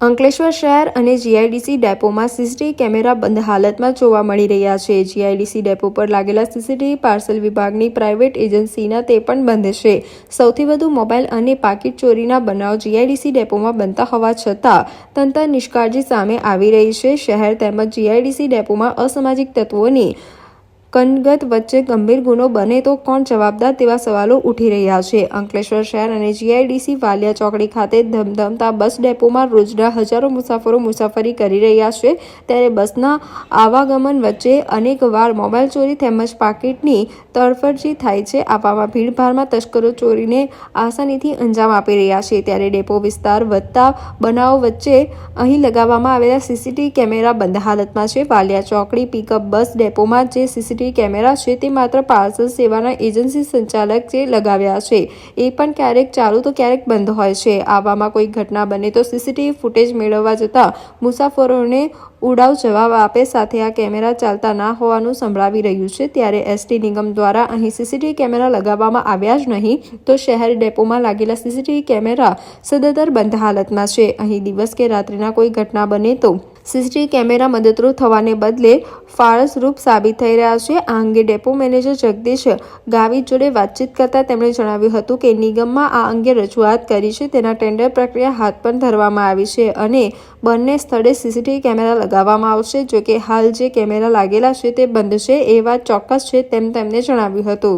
અંકલેશ્વર શહેર અને GIDC ડેપોમાં CCTV camera બંધ હાલતમાં જોવા મળી રહ્યા છે. જીઆઈડીસી ડેપો પર લાગેલા સીસીટીવી પાર્સલ વિભાગની પ્રાઇવેટ એજન્સીના તે પણ બંધ છે. સૌથી વધુ મોબાઈલ અને પાકીટ ચોરીના બનાવ જીઆઈડીસી ડેપોમાં બનતા હોવા છતાં તંત્ર નિષ્કાળજી સામે આવી રહી છે. શહેર તેમજ જીઆઈડીસી ડેપોમાં અસામાજિક તત્વોની કનગત વચ્ચે ગંભીર ગુનો બને તો કોણ જવાબદાર તેવા સવાલો ઉઠી રહ્યા છે? અંકલેશ્વર શહેર અને જીઆઈડીસી વાલિયા ચોકડી ખાતે ધમધમતા બસ ડેપોમાં રોજના હજારો મુસાફરો મુસાફરી કરી રહ્યા છે. ત્યારે બસના આવાગમન વચ્ચે અનેકવાર મોબાઈલ ચોરી તેમજ પાકીટની તરફરજી થાય છે. આવામાં ભીડભાડમાં તસ્કરો ચોરીને આસાનીથી અંજામ આપી રહ્યા છે. ત્યારે ડેપો વિસ્તાર વધતા બનાવો વચ્ચે અહીં લગાવવામાં આવેલા સીસીટીવી કેમેરા બંધ હાલતમાં છે. વાલિયા ચોકડી પિકઅપ બસ ડેપોમાં જે સીસીટીવી કેમેરા છે તે માત્ર પાર્સલ સેવાના એજન્સી સંચાલક જે લગાવ્યા છે. એ પણ ક્યારેક ચાલુ તો ક્યારેક બંધ હોય છે. આવામાં કોઈ ઘટના બને તો સીસીટીવી ફૂટેજ મેળવવા જતાં મુસાફરોને ઉડાવ જવાબ આપે સાથે આ કેમેરા ચાલતા ના હોવાનું સંભળાવી રહ્યું છે. ત્યારે એસટી નિગમ દ્વારા અહીં સીસીટીવી કેમેરા લગાવવામાં આવ્યા જ નહીં તો શહેર ડેપોમાં લાગેલા સીસીટીવી કેમેરા સદંતર બંધ હાલતમાં છે. અહીં દિવસ કે રાત્રિના કોઈ ઘટના બને તો સીસીટીવી કેમેરા મદદરૂપ થવાને બદલે ફાળસરૂપ સાબિત થઈ રહ્યા છે. આ અંગે ડેપો મેનેજર જગદીશ ગાવિત જોડે વાતચીત કરતા તેમણે જણાવ્યું હતું કે નિગમમાં આ અંગે રજૂઆત કરી છે. તેના ટેન્ડર પ્રક્રિયા હાથ પણ ધરવામાં આવી છે અને બંને સ્થળે સીસીટીવી કેમેરા લગાવવામાં આવશે. જોકે હાલ જે કેમેરા લાગેલા છે તે બંધ છે એ વાત ચોક્કસ છે તેમ તેમણે જણાવ્યું હતું.